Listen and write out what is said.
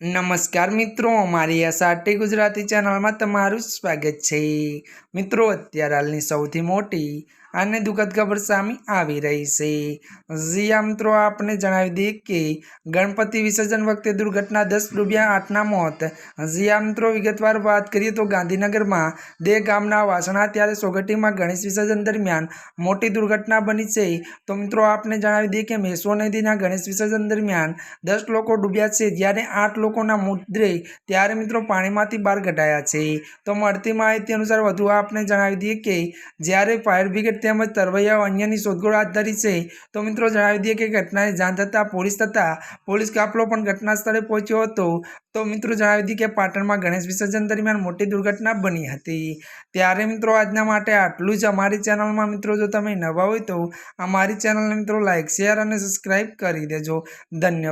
નમસ્કાર મિત્રો મારી એસઆરટી ગુજરાતી ચેનલમાં તમારું સ્વાગત છે. મિત્રો અત્યારે હાલની સૌથી મોટી અને દુઃખદ ખબર સામે આવી રહી છે. જીયા મિત્રો, આપને જણાવી દઈએ કે ગણપતિ વિસર્જન વખતે દુર્ઘટના દસ ડૂબ્યા આઠના મોત. જીયા મિત્રો, વિગતવાર વાત કરીએ તો ગાંધીનગરમાં દે ગામના વાસણા ત્યારે સોગટીમાં ગણેશ વિસર્જન દરમિયાન મોટી દુર્ઘટના બની છે. તો મિત્રો, આપને જણાવી દઈએ કે મેસો નદીના ગણેશ વિસર્જન દરમિયાન દસ લોકો ડૂબ્યા છે, જ્યારે આઠ લોકોના મુદ્રે ત્યારે મિત્રો પાણીમાંથી બહાર કઢાયા છે. તો મળતી માહિતી અનુસાર વધુ આપને જણાવી દઈએ કે જ્યારે ફાયર બ્રિગેડ તેમજ તરવૈયાઓ અન્યની શોધખોળ હાથ ધરી છે. તો મિત્રો જણાવી દઈએ કે ઘટનાની જાણ થતાં પોલીસ તથા પોલીસ કાફલો પણ ઘટના સ્થળે પહોંચ્યો હતો. તો મિત્રો જણાવી દઈએ કે પાટણમાં ગણેશ વિસર્જન દરમિયાન મોટી દુર્ઘટના બની હતી. ત્યારે મિત્રો આજના માટે આટલું જ. અમારી ચેનલમાં મિત્રો જો તમે નવા હોય તો અમારી ચેનલને મિત્રો લાઇક શેર અને સબસ્ક્રાઈબ કરી દેજો. ધન્યવાદ.